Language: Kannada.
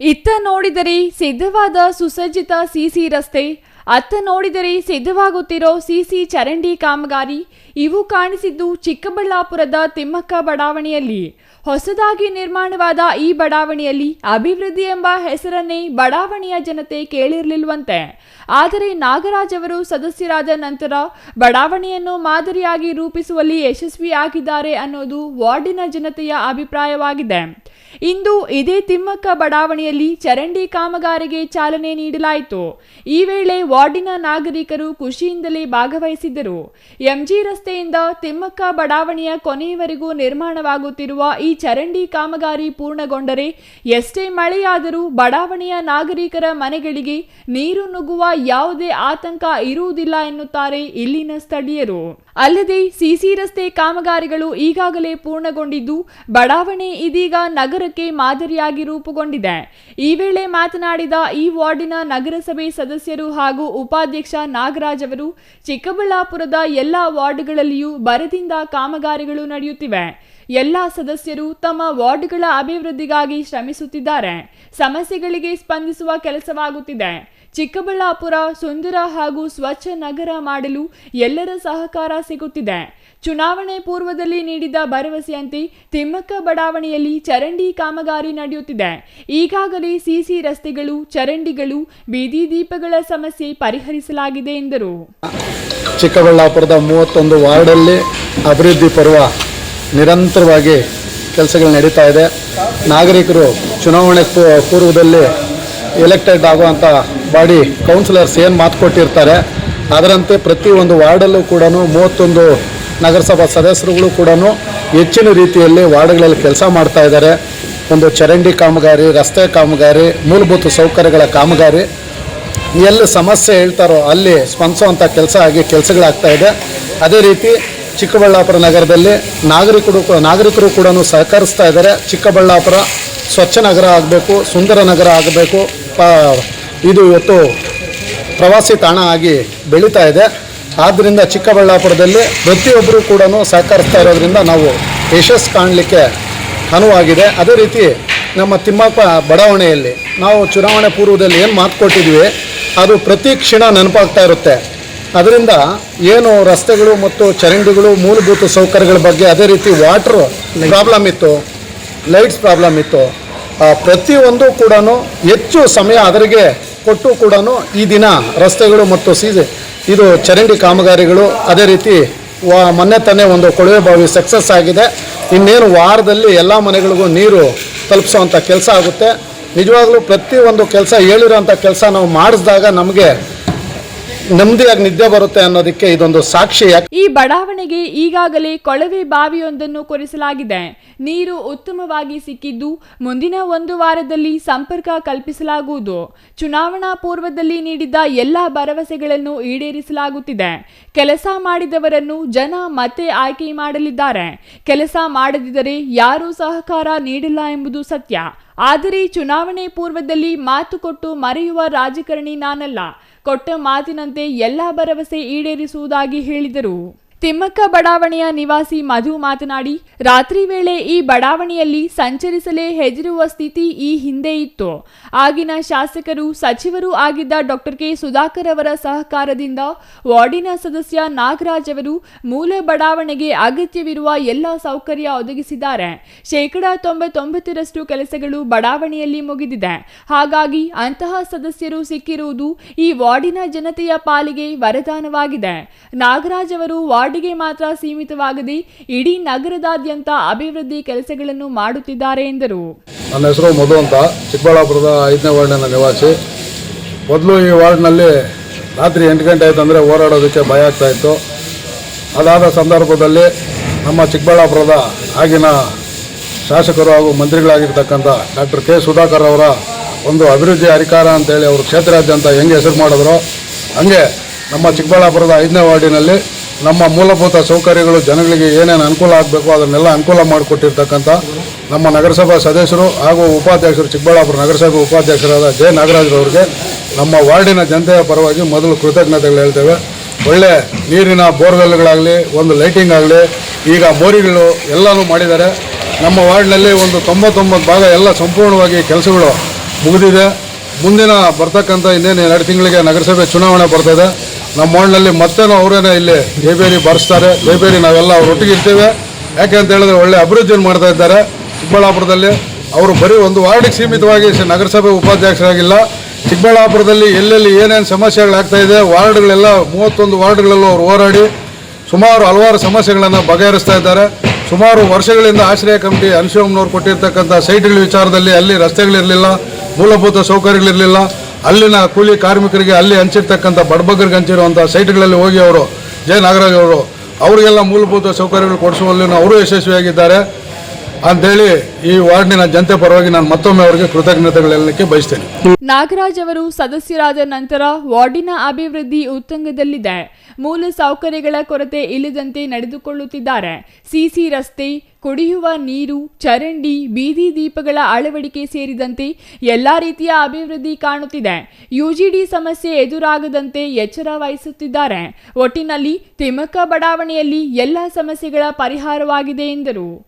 ಇತ್ತ ನೋಡಿದರೆ ಸಿದ್ಧವಾದ ಸುಸಜ್ಜಿತ ಸಿಸಿ ರಸ್ತೆ, ಅತ್ತ ನೋಡಿದರೆ ಸಿದ್ಧವಾಗುತ್ತಿರೋ ಸಿಸಿ ಚರಂಡಿ ಕಾಮಗಾರಿ, ಇವು ಕಾಣಿಸಿದ್ದು ಚಿಕ್ಕಬಳ್ಳಾಪುರದ ತಿಮ್ಮಕ್ಕ ಬಡಾವಣೆಯಲ್ಲಿ. ಹೊಸದಾಗಿ ನಿರ್ಮಾಣವಾದ ಈ ಬಡಾವಣೆಯಲ್ಲಿ ಅಭಿವೃದ್ಧಿ ಎಂಬ ಹೆಸರನ್ನೇ ಬಡಾವಣೆಯ ಜನತೆ ಕೇಳಿರಲಿಲ್ವಂತೆ. ಆದರೆ ನಾಗರಾಜ್ ಅವರು ಸದಸ್ಯರಾದ ನಂತರ ಬಡಾವಣೆಯನ್ನು ಮಾದರಿಯಾಗಿ ರೂಪಿಸುವಲ್ಲಿ ಯಶಸ್ವಿಯಾಗಿದ್ದಾರೆ ಅನ್ನೋದು ವಾರ್ಡಿನ ಜನತೆಯ ಅಭಿಪ್ರಾಯವಾಗಿದೆ. ಇಂದು ಇದೇ ತಿಮ್ಮಕ್ಕ ಬಡಾವಣೆಯಲ್ಲಿ ಚರಂಡಿ ಕಾಮಗಾರಿಗೆ ಚಾಲನೆ ನೀಡಲಾಯಿತು. ಈ ವೇಳೆ ವಾರ್ಡಿನ ನಾಗರಿಕರು ಖುಷಿಯಿಂದಲೇ ಭಾಗವಹಿಸಿದ್ದರು. ಎಂಜಿ ರಸ್ತೆಯಿಂದ ತಿಮ್ಮಕ್ಕ ಬಡಾವಣೆಯ ಕೊನೆಯವರೆಗೂ ನಿರ್ಮಾಣವಾಗುತ್ತಿರುವ ಚರಂಡಿ ಕಾಮಗಾರಿ ಪೂರ್ಣಗೊಂಡರೆ ಎಷ್ಟೇ ಮಳೆಯಾದರೂ ಬಡಾವಣೆಯ ನಾಗರಿಕರ ಮನೆಗಳಿಗೆ ನೀರು ನುಗ್ಗುವ ಯಾವುದೇ ಆತಂಕ ಇರುವುದಿಲ್ಲ ಎನ್ನುತ್ತಾರೆ ಇಲ್ಲಿನ ಸ್ಥಳೀಯರು. ಅಲ್ಲದೆ ಸಿಸಿ ರಸ್ತೆ ಕಾಮಗಾರಿಗಳು ಈಗಾಗಲೇ ಪೂರ್ಣಗೊಂಡಿದ್ದು ಬಡಾವಣೆ ಇದೀಗ ನಗರಕ್ಕೆ ಮಾದರಿಯಾಗಿ ರೂಪುಗೊಂಡಿದೆ. ಈ ವೇಳೆ ಮಾತನಾಡಿದ ಈ ವಾರ್ಡಿನ ನಗರಸಭೆ ಸದಸ್ಯರು ಹಾಗೂ ಉಪಾಧ್ಯಕ್ಷ ನಾಗರಾಜ್ ಅವರು, ಚಿಕ್ಕಬಳ್ಳಾಪುರದ ಎಲ್ಲಾ ವಾರ್ಡ್ಗಳಲ್ಲಿಯೂ ಬರದಿಂದ ಕಾಮಗಾರಿಗಳು ನಡೆಯುತ್ತಿವೆ. ಎಲ್ಲ ಸದಸ್ಯರು ತಮ್ಮ ವಾರ್ಡ್ಗಳ ಅಭಿವೃದ್ಧಿಗಾಗಿ ಶ್ರಮಿಸುತ್ತಿದ್ದಾರೆ. ಸಮಸ್ಯೆಗಳಿಗೆ ಸ್ಪಂದಿಸುವ ಕೆಲಸವಾಗುತ್ತಿದೆ. ಚಿಕ್ಕಬಳ್ಳಾಪುರ, ಸುಂದರ ಹಾಗೂ ಸ್ವಚ್ಛ ನಗರ ಮಾಡಲು ಎಲ್ಲರ ಸಹಕಾರ ಸಿಗುತ್ತಿದೆ. ಚುನಾವಣೆ ಪೂರ್ವದಲ್ಲಿ ನೀಡಿದ ಭರವಸೆಯಂತೆ ತಿಮ್ಮಕ್ಕ ಬಡಾವಣೆಯಲ್ಲಿ ಚರಂಡಿ ಕಾಮಗಾರಿ ನಡೆಯುತ್ತಿದೆ. ಈಗಾಗಲೇ ಸಿಸಿ ರಸ್ತೆಗಳು, ಚರಂಡಿಗಳು, ಬೀದಿ ದೀಪಗಳ ಸಮಸ್ಯೆ ಪರಿಹರಿಸಲಾಗಿದೆ ಎಂದರು. ಚಿಕ್ಕಬಳ್ಳಾಪುರದ ಮೂವತ್ತೊಂದು ವಾರ್ಡಲ್ಲಿ ಅಭಿವೃದ್ಧಿ ಪರ್ವ ನಿರಂತರವಾಗಿ ಕೆಲಸಗಳು ನಡೀತಾ ಇದೆ. ನಾಗರಿಕರು ಚುನಾವಣೆ ಪೂರ್ವದಲ್ಲಿ ಎಲೆಕ್ಟೆಡ್ ಆಗುವಂಥ ಬಾಡಿ ಕೌನ್ಸಿಲರ್ಸ್ ಏನು ಮಾತು ಕೊಟ್ಟಿರ್ತಾರೆ, ಅದರಂತೆ ಪ್ರತಿಯೊಂದು ವಾರ್ಡಲ್ಲೂ ಕೂಡ ಮೂವತ್ತೊಂದು ನಗರಸಭಾ ಸದಸ್ಯರುಗಳು ಕೂಡ ಹೆಚ್ಚಿನ ರೀತಿಯಲ್ಲಿ ವಾರ್ಡ್ಗಳಲ್ಲಿ ಕೆಲಸ ಮಾಡ್ತಾ ಇದ್ದಾರೆ. ಒಂದು ಚರಂಡಿ ಕಾಮಗಾರಿ, ರಸ್ತೆ ಕಾಮಗಾರಿ, ಮೂಲಭೂತ ಸೌಕರ್ಯಗಳ ಕಾಮಗಾರಿ. ಎಲ್ಲಿ ಸಮಸ್ಯೆ ಹೇಳ್ತಾರೋ ಅಲ್ಲಿ ಸ್ಪಂದಿಸುವಂಥ ಕೆಲಸ ಆಗಿ ಕೆಲಸಗಳಾಗ್ತಾ ಇದೆ. ಅದೇ ರೀತಿ ಚಿಕ್ಕಬಳ್ಳಾಪುರ ನಗರದಲ್ಲಿ ನಾಗರಿಕರು ನಾಗರಿಕರು ಕೂಡ ಸಹಕರಿಸ್ತಾ ಇದ್ದಾರೆ. ಚಿಕ್ಕಬಳ್ಳಾಪುರ ಸ್ವಚ್ಛ ನಗರ ಆಗಬೇಕು, ಸುಂದರ ನಗರ ಆಗಬೇಕು. ಇದು ಇವತ್ತು ಪ್ರವಾಸಿ ತಾಣ ಆಗಿ ಬೆಳೀತಾ ಇದೆ. ಆದ್ದರಿಂದ ಚಿಕ್ಕಬಳ್ಳಾಪುರದಲ್ಲಿ ಪ್ರತಿಯೊಬ್ಬರು ಕೂಡ ಸಹಕರಿಸ್ತಾ ಇರೋದ್ರಿಂದ ನಾವು ಯಶಸ್ಸು ಕಾಣಲಿಕ್ಕೆ ಅನುವಾಗಿದೆ. ಅದೇ ರೀತಿ ನಮ್ಮ ತಿಮ್ಮಪ್ಪ ಬಡಾವಣೆಯಲ್ಲಿ ನಾವು ಚುನಾವಣೆ ಪೂರ್ವದಲ್ಲಿ ಏನು ಮಾತು ಕೊಟ್ಟಿದ್ವಿ, ಅದು ಪ್ರತಿ ಕ್ಷಣ ನೆನಪಾಗ್ತಾ ಇರುತ್ತೆ. ಅದರಿಂದ ಏನು ರಸ್ತೆಗಳು ಮತ್ತು ಚರಂಡಿಗಳು ಮೂಲಭೂತ ಸೌಕರ್ಯಗಳ ಬಗ್ಗೆ ಅದೇ ರೀತಿ ವಾಟ್ರ್ ಪ್ರಾಬ್ಲಮ್ ಇತ್ತು ಲೈಟ್ಸ್ ಪ್ರಾಬ್ಲಮ್ ಇತ್ತು. ಪ್ರತಿಯೊಂದು ಕೂಡ ಹೆಚ್ಚು ಸಮಯ ಅದರಿಗೆ ಕೊಟ್ಟು ಕೂಡ ಈ ದಿನ ರಸ್ತೆಗಳು ಮತ್ತು ಸೀಸೆ ಇದು ಚರಂಡಿ ಕಾಮಗಾರಿಗಳು ಅದೇ ರೀತಿ ವಾ, ಮೊನ್ನೆ ತಾನೇ ಒಂದು ಕೊಳವೆ ಬಾವಿ ಸಕ್ಸಸ್ ಆಗಿದೆ. ಇನ್ನೇನು ವಾರದಲ್ಲಿ ಎಲ್ಲ ಮನೆಗಳಿಗೂ ನೀರು ತಲುಪಿಸುವಂಥ ಕೆಲಸ ಆಗುತ್ತೆ. ನಿಜವಾಗ್ಲೂ ಪ್ರತಿಯೊಂದು ಕೆಲಸ ಹೇಳಿರೋಂಥ ಕೆಲಸ ನಾವು ಮಾಡಿಸಿದಾಗ ನಮಗೆ ನೆಮ್ಮದಿಯಾಗಿ ನಿದ್ದೆ ಬರುತ್ತೆ ಅನ್ನೋದಕ್ಕೆ ಇದೊಂದು ಸಾಕ್ಷಿ ಈ ಬಡಾವಣೆಗೆ ಈಗಾಗಲೇ ಕೊಳವೆ ಬಾವಿಯೊಂದನ್ನು ಕೊರೆಸಲಾಗಿದೆ. ನೀರು ಉತ್ತಮವಾಗಿ ಸಿಕ್ಕಿದ್ದು ಮುಂದಿನ ಒಂದು ವಾರದಲ್ಲಿ ಸಂಪರ್ಕ ಕಲ್ಪಿಸಲಾಗುವುದು. ಚುನಾವಣಾ ಪೂರ್ವದಲ್ಲಿ ನೀಡಿದ್ದ ಎಲ್ಲ ಭರವಸೆಗಳನ್ನು ಈಡೇರಿಸಲಾಗುತ್ತಿದೆ. ಕೆಲಸ ಮಾಡಿದವರನ್ನು ಜನ ಮತ್ತೆ ಆಯ್ಕೆ ಮಾಡಲಿದ್ದಾರೆ. ಕೆಲಸ ಮಾಡದಿದ್ದರೆ ಯಾರೂ ಸಹಕಾರ ನೀಡಿಲ್ಲ ಎಂಬುದು ಸತ್ಯ. ಆದರೆ ಚುನಾವಣೆ ಪೂರ್ವದಲ್ಲಿ ಮಾತು ಕೊಟ್ಟು ಮರೆಯುವ ರಾಜಕಾರಣಿ ನಾನಲ್ಲ. ಕೊಟ್ಟ ಮಾತಿನಂತೆ ಎಲ್ಲ ಭರವಸೆ ಈಡೇರಿಸುವುದಾಗಿ ಹೇಳಿದರು. ತಿಮ್ಮಕ್ಕ ಬಡಾವಣೆಯ ನಿವಾಸಿ ಮಧು ಮಾತನಾಡಿ, ರಾತ್ರಿ ವೇಳೆ ಈ ಬಡಾವಣೆಯಲ್ಲಿ ಸಂಚರಿಸಲೇ ಹೆದರುವ ಸ್ಥಿತಿ ಈ ಹಿಂದೆ ಇತ್ತು. ಆಗಿನ ಶಾಸಕರು, ಸಚಿವರೂ ಆಗಿದ್ದ ಡಾಕ್ಟರ್ ಕೆ. ಸುಧಾಕರ್ ಅವರ ಸಹಕಾರದಿಂದ ವಾರ್ಡಿನ ಸದಸ್ಯ ನಾಗರಾಜ್ ಅವರು ಮೂಲ ಬಡಾವಣೆಗೆ ಅಗತ್ಯವಿರುವ ಎಲ್ಲ ಸೌಕರ್ಯ ಒದಗಿಸಿದ್ದಾರೆ. ಶೇಕಡಾ ತೊಂಬತ್ತೊಂಬತ್ತರಷ್ಟು ಕೆಲಸಗಳು ಬಡಾವಣೆಯಲ್ಲಿ ಮುಗಿದಿದೆ. ಹಾಗಾಗಿ ಅಂತಹ ಸದಸ್ಯರು ಸಿಕ್ಕಿರುವುದು ಈ ವಾರ್ಡಿನ ಜನತೆಯ ಪಾಲಿಗೆ ವರದಾನವಾಗಿದೆ. ನಾಗರಾಜ್ ಅವರು ವಾರ್ಡಿಗೆ ಮಾತ್ರ ಸೀಮಿತವಾಗದೆ ಇಡೀ ನಗರದಾದ್ಯಂತ ಅಭಿವೃದ್ಧಿ ಕೆಲಸಗಳನ್ನು ಮಾಡುತ್ತಿದ್ದಾರೆ ಎಂದರು. ನನ್ನ ಹೆಸರು ಮಧು ಅಂತ. ಚಿಕ್ಕಬಳ್ಳಾಪುರದ ಐದನೇ ವಾರ್ಡಿನ ನಿವಾಸಿ. ಮೊದಲು ಈ ವಾರ್ಡ್ನಲ್ಲಿ ರಾತ್ರಿ ಎಂಟು ಗಂಟೆ ಆಯಿತು ಅಂದರೆ ಓಡಾಡೋದಕ್ಕೆ ಭಯ ಆಗ್ತಾ ಇತ್ತು. ಅದಾದ ಸಂದರ್ಭದಲ್ಲಿ ನಮ್ಮ ಚಿಕ್ಕಬಳ್ಳಾಪುರದ ಆಗಿನ ಶಾಸಕರು ಹಾಗೂ ಮಂತ್ರಿಗಳಾಗಿರ್ತಕ್ಕಂಥ ಡಾಕ್ಟರ್ ಕೆ ಸುಧಾಕರ್ ಅವರ ಒಂದು ಅಭಿವೃದ್ಧಿ ಅಧಿಕಾರ ಅಂತೇಳಿ ಅವರು ಕ್ಷೇತ್ರಾದ್ಯಂತ ಹೆಂಗೆ ಹೆಸರು ಮಾಡಿದ್ರು. ಹಂಗೆ ನಮ್ಮ ಚಿಕ್ಕಬಳ್ಳಾಪುರದ ಐದನೇ ವಾರ್ಡಿನಲ್ಲಿ ನಮ್ಮ ಮೂಲಭೂತ ಸೌಕರ್ಯಗಳು ಜನಗಳಿಗೆ ಏನೇನು ಅನುಕೂಲ ಆಗಬೇಕು ಅದನ್ನೆಲ್ಲ ಅನುಕೂಲ ಮಾಡಿಕೊಟ್ಟಿರ್ತಕ್ಕಂಥ ನಮ್ಮ ನಗರಸಭಾ ಸದಸ್ಯರು ಹಾಗೂ ಉಪಾಧ್ಯಕ್ಷರು ಚಿಕ್ಕಬಳ್ಳಾಪುರ ನಗರಸಭೆ ಉಪಾಧ್ಯಕ್ಷರಾದ ಜೆ. ನಾಗರಾಜ್ರವ್ರಿಗೆ ನಮ್ಮ ವಾರ್ಡಿನ ಜನತೆಯ ಪರವಾಗಿ ಮೊದಲು ಕೃತಜ್ಞತೆಗಳು ಹೇಳ್ತೇವೆ. ಒಳ್ಳೆ ನೀರಿನ ಬೋರ್ವೆಲ್ಗಳಾಗಲಿ, ಒಂದು ಲೈಟಿಂಗ್ ಆಗಲಿ, ಈಗ ಮೋರಿಗಳು ಎಲ್ಲನೂ ಮಾಡಿದ್ದಾರೆ. ನಮ್ಮ ವಾರ್ಡ್ನಲ್ಲಿ ಒಂದು ತೊಂಬತ್ತೊಂಬತ್ತು ಭಾಗ ಎಲ್ಲ ಸಂಪೂರ್ಣವಾಗಿ ಕೆಲಸಗಳು ಮುಗಿದಿದೆ. ಮುಂದಿನ ಬರ್ತಕ್ಕಂಥ ಇನ್ನೇನು ಎರಡು ತಿಂಗಳಿಗೆ ನಗರಸಭೆ ಚುನಾವಣೆ ಬರ್ತದೆ ನಮ್ಮ ವಾರ್ಡ್ನಲ್ಲಿ ಮತ್ತೇನೋ ಅವರೇನೆ ಇಲ್ಲಿ ಜೈಬೇರಿ ಬಾರಿಸ್ತಾರೆ. ಜೈಬೇರಿ ನಾವೆಲ್ಲ ಅವ್ರ ಒಟ್ಟಿಗೆ ಇರ್ತೇವೆ. ಯಾಕೆ ಅಂತ ಹೇಳಿದ್ರೆ ಒಳ್ಳೆ ಅಭಿವೃದ್ಧಿಯನ್ನು ಮಾಡ್ತಾ ಇದ್ದಾರೆ? ಚಿಕ್ಕಬಳ್ಳಾಪುರದಲ್ಲಿ ಅವರು ಬರೀ ಒಂದು ವಾರ್ಡಿಗೆ ಸೀಮಿತವಾಗಿ ನಗರಸಭೆ ಉಪಾಧ್ಯಕ್ಷರಾಗಿಲ್ಲ. ಚಿಕ್ಕಬಳ್ಳಾಪುರದಲ್ಲಿ ಎಲ್ಲೆಲ್ಲಿ ಏನೇನು ಸಮಸ್ಯೆಗಳಾಗ್ತಾ ಇದೆ, ವಾರ್ಡ್ಗಳೆಲ್ಲ ಮೂವತ್ತೊಂದು ವಾರ್ಡ್ಗಳಲ್ಲೂ ಅವರು ಹೋರಾಡಿ ಸುಮಾರು ಹಲವಾರು ಸಮಸ್ಯೆಗಳನ್ನು ಬಗೆಹರಿಸ್ತಾ ಇದ್ದಾರೆ. ಸುಮಾರು ವರ್ಷಗಳಿಂದ ಆಶ್ರಯ ಕಮಿಟಿ ಅನ್ಶೋಮ್ನವ್ರು ಕೊಟ್ಟಿರ್ತಕ್ಕಂಥ ಸೈಟ್ಗಳ ವಿಚಾರದಲ್ಲಿ ಅಲ್ಲಿ ರಸ್ತೆಗಳಿರಲಿಲ್ಲ, ಮೂಲಭೂತ ಸೌಕರ್ಯಗಳಿರಲಿಲ್ಲ. ಅಲ್ಲಿನ ಕೂಲಿ ಕಾರ್ಮಿಕರಿಗೆ ಅಲ್ಲಿ ಹಂಚಿರ್ತಕ್ಕಂಥ ಬಡಬಗ್ಗರಿಗೆ ಹಂಚಿರುವಂಥ ಸೈಟ್ಗಳಲ್ಲಿ ಹೋಗಿ ಅವರು ಜಯ ನಾಗರಾಜ್ ಅವರು ಅವರಿಗೆಲ್ಲ ಮೂಲಭೂತ ಸೌಕರ್ಯಗಳು ಕೊಡಿಸುವಲ್ಲಿ ಅವರು ಯಶಸ್ವಿಯಾಗಿದ್ದಾರೆ. ಅಂಥೇಳಿ ಈ ವಾರ್ಡಿನ ಜನತೆ ಪರವಾಗಿ ನಾನು ಮತ್ತೊಮ್ಮೆ ಅವರಿಗೆ ಕೃತಜ್ಞತೆಗಳು ಹೇಳಲಿಕ್ಕೆ ಬಯಸ್ತೇನೆ. ನಾಗರಾಜ್ ಅವರು ಸದಸ್ಯರಾದ ನಂತರ ವಾರ್ಡಿನ ಅಭಿವೃದ್ಧಿ ಉತ್ತಂಗದಲ್ಲಿದೆ. ಮೂಲ ಸೌಕರ್ಯಗಳ ಕೊರತೆ ಇಲ್ಲದಂತೆ ನಡೆದುಕೊಳ್ಳುತ್ತಿದ್ದಾರೆ. ಸಿಸಿ ರಸ್ತೆ, ಕುಡಿಯುವ ನೀರು, ಚರಂಡಿ, ಬೀದಿ ದೀಪಗಳ ಅಳವಡಿಕೆ ಸೇರಿದಂತೆ ಎಲ್ಲಾ ರೀತಿಯ ಅಭಿವೃದ್ಧಿ ಕಾಣುತ್ತಿದೆ. ಯುಜಿಡಿ ಸಮಸ್ಯೆ ಎದುರಾಗದಂತೆ ಎಚ್ಚರ ವಹಿಸುತ್ತಿದ್ದಾರೆ. ಒಟ್ಟಿನಲ್ಲಿ ತಿಮ್ಮಕ್ಕ ಬಡಾವಣೆಯಲ್ಲಿ ಎಲ್ಲ ಸಮಸ್ಯೆಗಳ ಪರಿಹಾರವಾಗಿದೆ ಎಂದರು.